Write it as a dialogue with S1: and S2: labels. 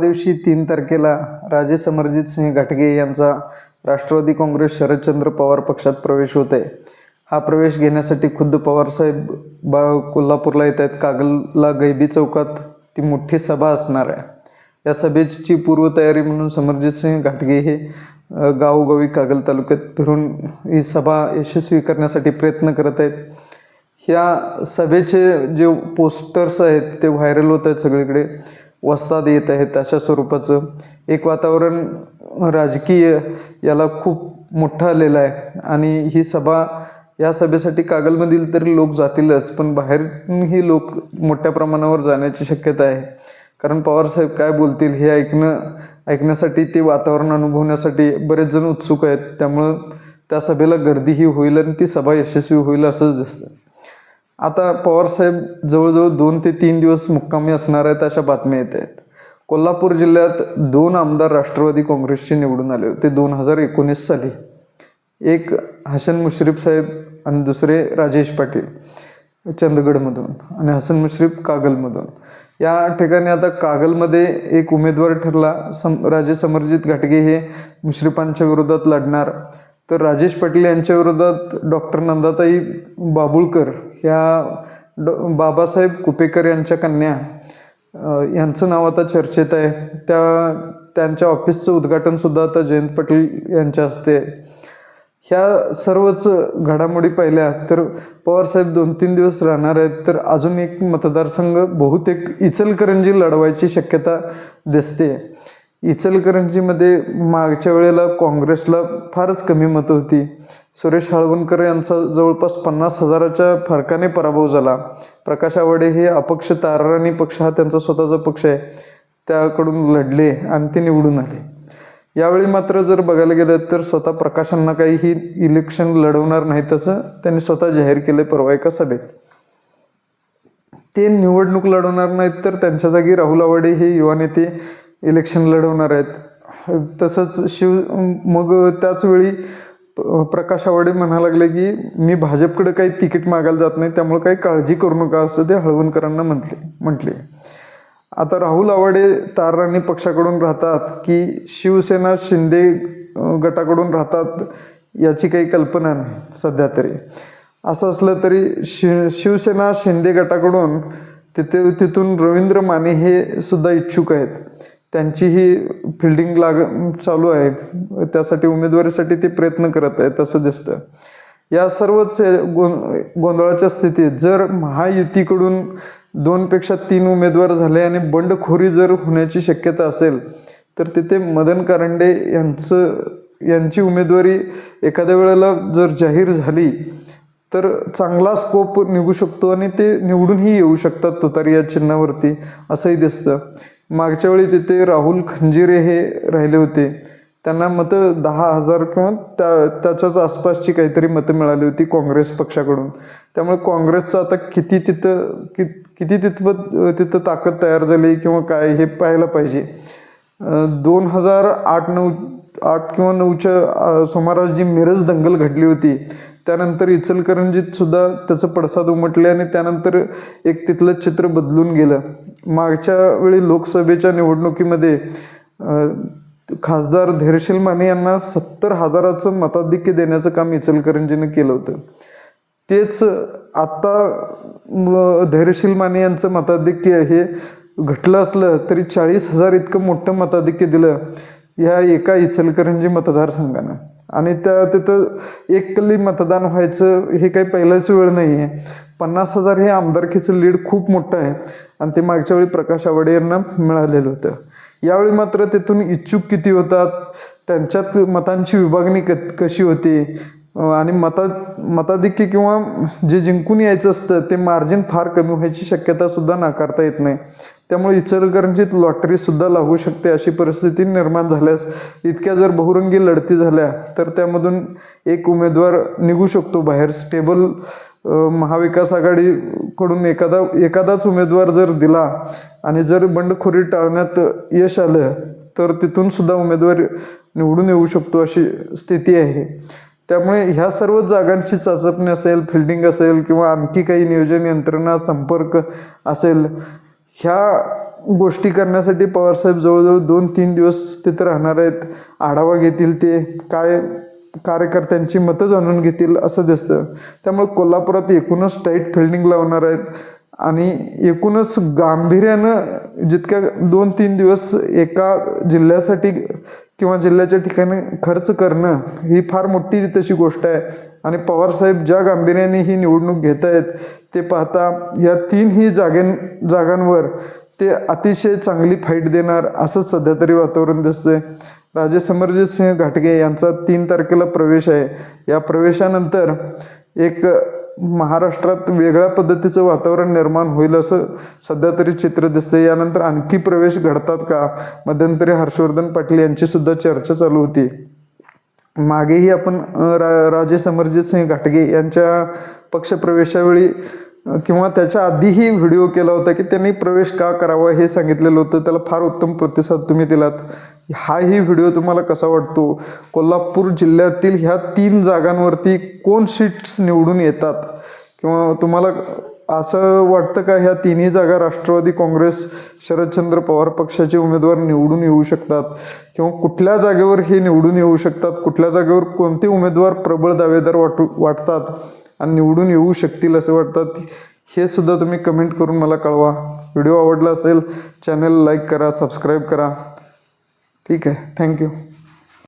S1: दिवशी तीन तारखेला राजे समरजित सिंह घाटगे यांचा राष्ट्रवादी काँग्रेस शरदचंद्र पवार पक्षात प्रवेश होत आहे हा प्रवेश घेण्यासाठी खुद्द पवारसाहेब बा कोल्हापूरला येत आहेत. कागलला गैबी चौकात ती मोठी सभा असणार आहे. या सभेची पूर्वतयारी म्हणून समरजित सिंह घाटगे हे गावोगावी कागल तालुक्यात फिरून ही सभा यशस्वी करण्यासाठी प्रयत्न करत आहेत. ह्या सभेचे जे पोस्टर्स आहेत ते व्हायरल होत आहेत सगळीकडे. वस्ताद येत आहेत अशा स्वरूपाचं. एक वातावरण राजकीय याला खूप मोठं आलेलं आहे. आणि ही सभा या सभेसाठी कागलमधील तरी लोक जातीलच पण बाहेरही लोक मोठ्या प्रमाणावर जाण्याची शक्यता आहे. कारण पवारसाहेब काय बोलतील हे ऐकणं ऐकण्यासाठी ते वातावरण अनुभवण्यासाठी बरेच जण उत्सुक आहेत. त्यामुळं त्या सभेला गर्दीही होईल आणि ती सभा यशस्वी होईल असंच दिसतं आता पवारसाहेब जवळजवळ दोन ते तीन दिवस मुक्कामी असणार आहेत अशा बातम्या येत आहेत. कोल्हापूर जिल्ह्यात दोन आमदार राष्ट्रवादी काँग्रेसचे निवडून आले होते दोन हजार एकोणीस साली. एक हसन मुश्रीफ साहेब आणि दुसरे राजेश पाटील चंदगडमधून आणि हसन मुश्रीफ कागलमधून. या ठिकाणी आता कागलमध्ये एक उमेदवार ठरला सम राजे समरजित घाटगे हे मुश्रीफांच्या विरोधात लढणार. तर राजेश पाटील यांच्या विरोधात डॉक्टर नंदाताई बाबुळकर ह्या ड बाबासाहेब कुपेकर यांच्या कन्या यांचं नाव आता चर्चेत आहे. त्या त्यांच्या ऑफिसचं उद्घाटनसुद्धा आता जयंत पाटील यांच्या हस्ते ह्या सर्वच घडामोडी पाहिल्या तर पवारसाहेब दोन तीन दिवस राहणार आहेत तर अजून एक मतदारसंघ बहुतेक इचलकरंजी लढवायची शक्यता दिसते. इचलकरंजीमध्ये मागच्या वेळेला काँग्रेसला फारच कमी मतं होती. सुरेश हळवणकर यांचा जवळपास पन्नास हजाराच्या फरकाने पराभव झाला. प्रकाश आवाडे हे अपक्ष ताराराणी पक्ष हा त्यांचा स्वतःचा पक्ष आहे. त्याकडून लढले आणि ते निवडून आले. यावेळी मात्र जर बघायला गेलं तर स्वतः प्रकाशांना काही ही इलेक्शन लढवणार नाही तसं त्यांनी स्वतः जाहीर केलं परवा एका सभेत. ते निवडणूक लढवणार नाहीत तर त्यांच्या जागी राहुल आवाडे हे युवा नेते इलेक्शन लढवणार आहेत. तसंच शिव मग त्याचवेळी प्रकाश आवाडे म्हणा लागले की मी भाजपकडे काही तिकीट मागायला जात नाही त्यामुळे काही काळजी करू नका असं ते हळवणकरांना म्हटले म्हटले. आता राहुल आवाडे ताराणी पक्षाकडून राहतात की शिवसेना शिंदे गटाकडून राहतात याची काही कल्पना नाही सध्या तरी. असं असलं तरी शि शिवसेना शिंदे गटाकडून तिथे तिथून रवींद्र माने हे सुद्धा इच्छुक आहेत. त्यांचीही फिल्डिंग लाग चालू आहे. त्यासाठी उमेदवारीसाठी ते प्रयत्न करत आहेत असं दिसतं या सर्वच गों गोंधळाच्या स्थितीत जर महायुतीकडून दोनपेक्षा तीन उमेदवार झाले आणि बंडखोरी जर होण्याची शक्यता असेल तर तिथे मदन कारंडे यांचं यांची उमेदवारी एखाद्या वेळेला जर जाहीर झाली तर चांगला स्कोप निघू शकतो आणि ते निवडूनही येऊ शकतात तुतारी या चिन्हावरती असंही दिसतं. मागच्या वेळी तिथे राहुल खंजिरे हे राहिले होते. त्यांना मतं दहा हजार किंवा त्या त्याच्याच आसपासची काहीतरी मतं मिळाली होती काँग्रेस पक्षाकडून. त्यामुळे काँग्रेसचं आता किती तिथं कि किती तिथपत तिथं ताकद तयार झाली किंवा काय हे पाहायला पाहिजे. दोन हजार आठ नऊ आठ किंवा नऊच्या सुमारास जी मिरज दंगल घडली होती त्यानंतर इचलकरंजीत सुद्धा त्याचं पडसाद उमटले आणि त्यानंतर एक तिथलं चित्र बदलून गेलं. मागच्या वेळी लोकसभेच्या निवडणुकीमध्ये खासदार धैर्यशील माने यांना सत्तर हजाराचं मताधिक्य देण्याचं काम इचलकरंजीनं केलं होतं. तेच आत्ता धैर्यशील माने यांचं मताधिक्य हे घटलं असलं तरी चाळीस हजार इतकं मोठं मताधिक्य दिलं ह्या एका इचलकरंजी मतदारसंघानं. आणि त्या तिथं एककली मतदान व्हायचं हे काही पहिल्याच वेळ नाही आहे पन्नास हजार हे आमदारकीचं लीड खूप मोठं आहे आणि ते मागच्या वेळी प्रकाश आवाडे यांना मिळालेलं होतं. यावेळी मात्र तिथून इच्छुक किती होतात? त्यांच्यात मतांची विभागणी क कशी होती? आणि मता मताधिक्य किंवा जे जिंकून यायचं असतं ते मार्जिन फार कमी व्हायची शक्यता सुद्धा नाकारता येत नाही. त्यामुळे इचलकरंजीत लॉटरीसुद्धा लागू शकते अशी परिस्थिती निर्माण झाल्यास इतक्या जर बहुरंगी लढती झाल्या तर त्यामधून एक उमेदवार निघू शकतो बाहेर. स्टेबल महाविकास आघाडीकडून एखादा एखादाच उमेदवार जर दिला आणि जर बंडखोरी टाळण्यात यश आलं तर तिथून सुद्धा उमेदवार निवडून येऊ शकतो अशी स्थिती आहे. त्यामुळे ह्या सर्व जागांची चाचपणी असेल फिल्डिंग असेल किंवा आणखी काही नियोजन यंत्रणा संपर्क असेल ह्या गोष्टी करण्यासाठी पवारसाहेब जवळजवळ दोन तीन दिवस तिथं राहणार आहेत. आढावा घेतील ते काय कार्यकर्त्यांची मतं जाणून घेतील असं दिसतं. त्यामुळे कोल्हापुरात एकूणच टाईट फिल्डिंग लावणार आहेत आणि एकूणच गांभीर्यानं जितक्या दोन तीन दिवस एका जिल्ह्यासाठी किंवा जिल्ह्याच्या ठिकाणी खर्च करणं ही फार मोठी तशी गोष्ट आहे. आणि पवारसाहेब ज्या गांभीर्याने ही निवडणूक घेत आहेत ते पाहता या तीनही जागें जागांवर ते अतिशय चांगली फाईट देणार असंच सध्या तरी वातावरण दिसतंय. राजे समरजित सिंह घाटगे यांचा तीन तारखेला प्रवेश आहे. या प्रवेशानंतर एक महाराष्ट्रात वेगळ्या पद्धतीचं वातावरण निर्माण होईल असं सध्या तरी चित्र दिसते यानंतर आणखी प्रवेश घडतात का? मध्यंतरी हर्षवर्धन पाटील यांची सुद्धा चर्चा चालू होती. मागेही आपण रा राजे समरजित सिंह घाटगे यांच्या पक्षप्रवेशावेळी किंवा त्याच्या आधीही व्हिडिओ केला होता की त्यांनी प्रवेश का करावा हे सांगितलेलं होतं. त्याला फार उत्तम प्रतिसाद तुम्ही दिलात. हाही व्हिडिओ तुम्हाला कसा वाटतो? कोल्हापूर जिल्ह्यातील ह्या तीन जागांवरती कोण सीट्स निवडून येतात? किंवा तुम्हाला असं वाटतं का ह्या तिन्ही जागा राष्ट्रवादी काँग्रेस शरदचंद्र पवार पक्षाचे उमेदवार निवडून येऊ शकतात? किंवा कुठल्या जागेवर हे निवडून येऊ शकतात? कुठल्या जागेवर कोणते उमेदवार प्रबळ दावेदार वाटू वाटतात? आणि निवडून येऊ शकतील असं वाटतात. हे सुद्धा तुम्ही कमेंट करून मला कळवा. व्हिडिओ आवडला असेल चॅनल लाईक करा सबस्क्राईब करा. ठीक आहे. थँक्यू